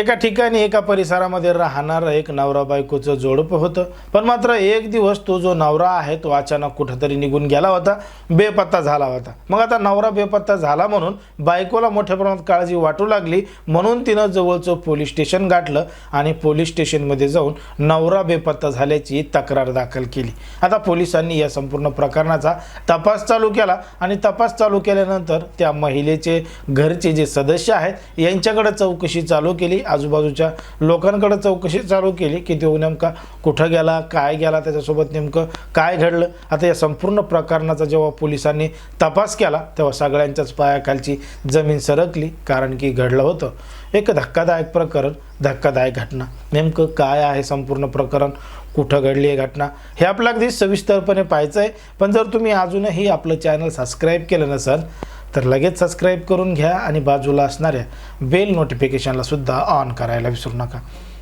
एका ठिकाणी एका परिसरामध्ये राहणारं एक नवरा बायकोचं जोडपं होतं. पण मात्र एक दिवस तो जो नवरा आहे तो अचानक कुठंतरी निघून गेला होता. बेपत्ता झाला होता. मग आता नवरा बेपत्ता झाला म्हणून बायकोला मोठ्या प्रमाणात काळजी वाटू लागली. म्हणून तिनं जवळचं पोलीस स्टेशन गाठलं आणि पोलीस स्टेशनमध्ये जाऊन नवरा बेपत्ता झाल्याची तक्रार दाखल केली. आता पोलिसांनी या संपूर्ण प्रकरणाचा तपास चालू केला आणि तपास चालू केल्यानंतर त्या महिलेचे घरचे जे सदस्य आहेत यांच्याकडे चौकशी चालू केली आजूबाजूच्या लोकांकडे चौकशी चालू केली की तो नेमका कुठं गेला काय गेला त्याच्यासोबत नेमकं काय घडलं? आता या संपूर्ण प्रकरणाचा जेव्हा पोलिसांनी तपास केला तेव्हा सगळ्यांच्याच पायाखालची जमीन सरकली कारण की घडलं होतं. एक धक्कादायक प्रकरण धक्कादायक घटना. नेमकं काय आहे संपूर्ण प्रकरण? कुठं घडली आहे घटना? हे आपलं अगदी सविस्तरपणे पाहायचं आहे पण जर तुम्ही अजूनही आपलं चॅनल सबस्क्राईब केलं नसेल तर लगेच सबस्क्राईब करून घ्या आणि बाजूला असणाऱ्या बेल नोटिफिकेशनला सुद्धा ऑन करायला विसरू नका.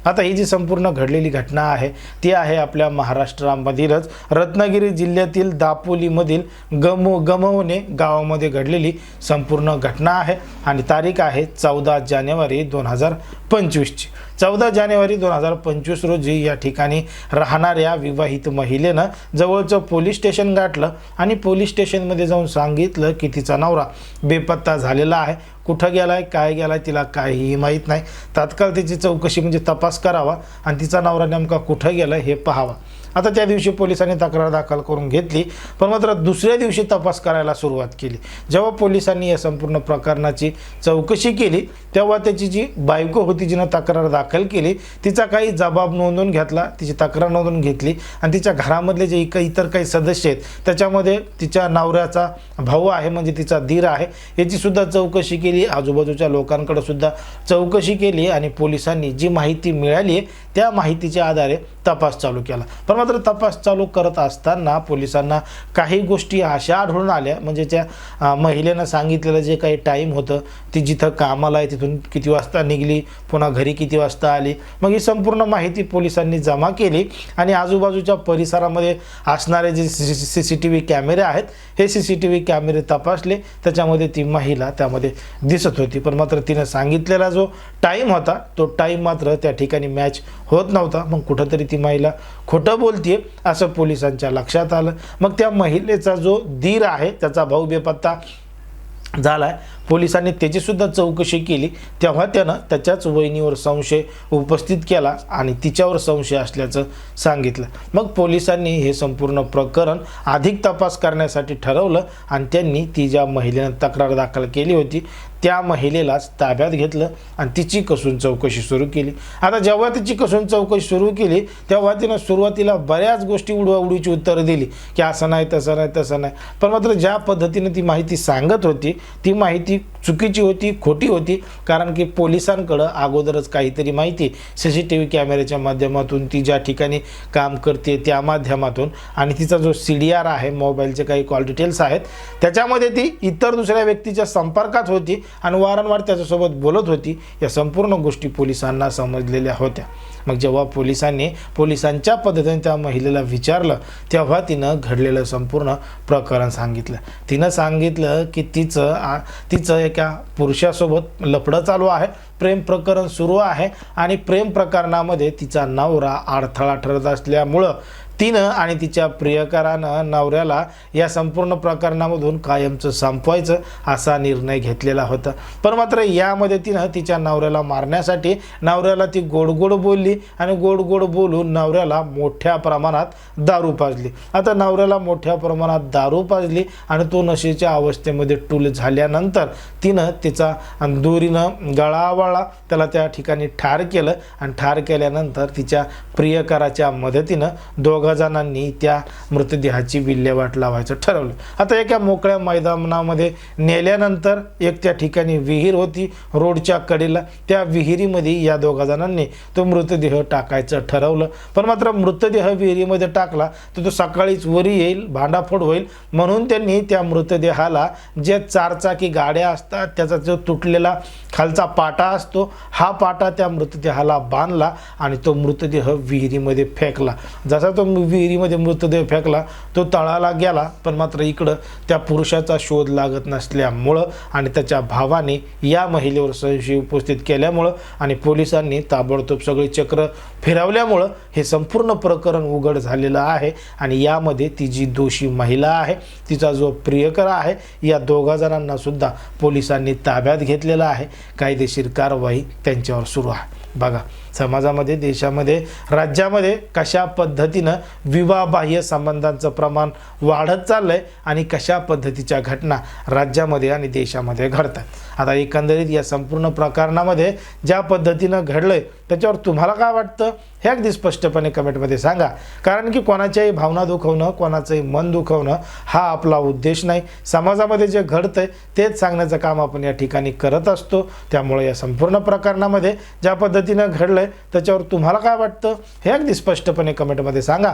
आता ही जी संपूर्ण घडलेली घटना आहे ती आहे आपल्या महाराष्ट्रामधीलच. रत्नागिरी जिल्ह्यातील दापोलीमधील गम गमवणे गावामध्ये घडलेली संपूर्ण घटना आहे आणि तारीख आहे चौदा जानेवारी दोन हजार पंचवीसची. चौदा जानेवारी दोन हजार पंचवीस रोजी या ठिकाणी राहणाऱ्या विवाहित महिलेनं जवळचं पोलीस स्टेशन गाठलं आणि पोलीस स्टेशनमध्ये जाऊन सांगितलं की तिचा नवरा बेपत्ता झालेला आहे. कुठं गेलाय काय गेलाय तिला काहीही माहीत नाही. तात्काळ तिची चौकशी म्हणजे तपास करावा आणि तिचा नवरा नेमका कुठं गेलाय हे पाहावा. आता त्या दिवशी पोलिसांनी तक्रार दाखल करून घेतली पण मात्र दुसऱ्या दिवशी तपास करायला सुरुवात केली. जेव्हा पोलिसांनी या संपूर्ण प्रकरणाची चौकशी केली तेव्हा त्याची जी बायको होती जिनं तक्रार दाखल केली तिचा काही जबाब नोंदवून घेतला तिची तक्रार नोंदवून घेतली आणि तिच्या घरामधले जे इक इतर काही सदस्य आहेत त्याच्यामध्ये तिच्या नवऱ्याचा भाऊ आहे म्हणजे तिचा धीर आहे याची सुद्धा चौकशी केली. आजूबाजूच्या लोकांकडे सुद्धा चौकशी केली आणि पोलिसांनी जी माहिती मिळाली आहे त्या माहितीच्या आधारे तपास चालू केला. पण मात्र तपास चालू करत असताना पोलिसांना काही गोष्टी अशा आढळून आल्या म्हणजे त्या महिलेनं सांगितलेलं जे काही टाईम होतं ती जिथं कामाला आहे तिथून किती वाजता निघली पुन्हा घरी किती वाजता आली मग ही संपूर्ण माहिती पोलिसांनी जमा केली आणि आजूबाजूच्या परिसरामध्ये असणारे जे सी सी टी व्ही कॅमेरे आहेत हे सी सी टी व्ही कॅमेरे तपासले त्याच्यामध्ये ती महिला त्यामध्ये दिसत होती पण मात्र तिनं सांगितलेला जो टाईम होता तो टाईम मात्र त्या ठिकाणी मॅच होत नव्हता मग कुठंतरी ती महिला खोटं बोलतीये असं पोलिसांच्या लक्षात आलं. मग त्या महिलेचा जो धीर आहे त्याचा भाऊ बेपत्ता झालाय. पोलिसांनी त्याचीसुद्धा चौकशी केली. तेव्हा त्यानं त्याच्याच वहिनीवर संशय उपस्थित केला आणि तिच्यावर संशय असल्याचं सांगितलं. मग पोलिसांनी हे संपूर्ण प्रकरण अधिक तपास करण्यासाठी ठरवलं आणि त्यांनी ती ज्या महिलेनं तक्रार दाखल केली होती त्या महिलेलाच ताब्यात घेतलं आणि तिची कसून चौकशी सुरू केली. आता जेव्हा तिची कसून चौकशी सुरू केली तेव्हा तिनं सुरुवातीला बऱ्याच गोष्टी उडवाउडीची उत्तरं दिली की असं नाही तसं नाही तसं नाही. पण मात्र ज्या पद्धतीनं ती माहिती सांगत होती ती माहिती Bye. चुकीची होती खोटी होती. कारण की पोलिसांकडं अगोदरच काहीतरी माहिती सी सी टी व्ही कॅमेऱ्याच्या माध्यमातून ती ज्या ठिकाणी काम करते त्या माध्यमातून आणि तिचा जो सी डी आर आहे मोबाईलचे काही कॉल डिटेल्स आहेत त्याच्यामध्ये ती इतर दुसऱ्या व्यक्तीच्या संपर्कात होती आणि वारंवार त्याच्यासोबत बोलत होती. या संपूर्ण गोष्टी पोलिसांना समजलेल्या होत्या. मग जेव्हा पोलिसांनी पोलिसांच्या पद्धतीने त्या महिलेला विचारलं तेव्हा तिनं घडलेलं संपूर्ण प्रकरण सांगितलं. तिनं सांगितलं की तिचं तिचं एका पुरुषासोबत लफडं चालू आहे. प्रेम प्रकरण सुरू आहे आणि प्रेम प्रकरणामध्ये तिचा नवरा अडथळा ठरत असल्यामुळं तिनं आणि तिच्या प्रियकरानं नवऱ्याला या संपूर्ण प्रकरणामधून कायमचं संपवायचं असा निर्णय घेतलेला होता. पण मात्र यामध्ये तिनं तिच्या नवऱ्याला मारण्यासाठी नवऱ्याला ती गोड गोड बोलली आणि गोड गोड बोलून नवऱ्याला मोठ्या प्रमाणात दारू पाजली. आता नवऱ्याला मोठ्या प्रमाणात दारू पाजली आणि तो नशेच्या अवस्थेमध्ये टूल झाल्यानंतर तिनं तिचा दोरीनं गळावळा त्याला त्या ठिकाणी ठार केलं आणि ठार केल्यानंतर तिच्या प्रियकराच्या मदतीनं दोघं जणांनी त्या मृतदेहाची विल्हेवाट लावायचं ठरवलं. आता एका मोकळ्या मैदानामध्ये नेल्यानंतर एक त्या ठिकाणी विहीर होती रोडच्या कडेला. त्या विहिरीमध्ये या दोघा जणांनी तो मृतदेह टाकायचं ठरवलं. पण मात्र मृतदेह विहिरीमध्ये टाकला तर तो सकाळीच वरी येईल भांडाफोड होईल. म्हणून त्यांनी त्या मृतदेहाला जे चारचाकी गाड्या असतात त्याचा जो तुटलेला खालचा पाटा असतो हा पाटा त्या मृतदेहाला बांधला आणि तो मृतदेह विहिरीमध्ये फेकला. जसा तो विहिरीमध्ये मृतदेह फेकला तो तळाला गेला पण मात्र इकडं त्या पुरुषाचा शोध लागत नसल्यामुळं आणि त्याच्या भावाने या महिलेवर संशय उपस्थित केल्यामुळं आणि पोलिसांनी ताबडतोब सगळी चक्र फिरवल्यामुळं हे संपूर्ण प्रकरण उघड झालेलं आहे आणि यामध्ये ती जी दोषी महिला आहे तिचा जो प्रियकर आहे या दोघा जणांना सुद्धा पोलिसांनी ताब्यात घेतलेला आहे. कायदेशीर कारवाई त्यांच्यावर सुरू आहे. बघा समाजामध्ये देशामध्ये राज्यामध्ये कशा पद्धतीनं विवाहबाह्य संबंधांचं प्रमाण वाढत चाललं आहे आणि कशा पद्धतीच्या घटना राज्यामध्ये आणि देशामध्ये घडतात. आता एकंदरीत या संपूर्ण प्रकरणामध्ये ज्या पद्धतीनं घडलं आहे त्याच्यावर तुम्हाला काय वाटतं? हे अगदी स्पष्टपणे कमेंटमध्ये सांगा. कारण की कोणाच्याही भावना दुखवणं कोणाचंही मन दुखवणं हा आपला उद्देश नाही. समाजामध्ये जे घडतं आहे तेच सांगण्याचं काम आपण या ठिकाणी करत असतो. त्यामुळे या संपूर्ण प्रकरणामध्ये ज्या पद्धतीनं घडलं आहे त्याच्यावर तुम्हाला काय वाटतं? हे अगदी स्पष्टपणे कमेंटमध्ये सांगा.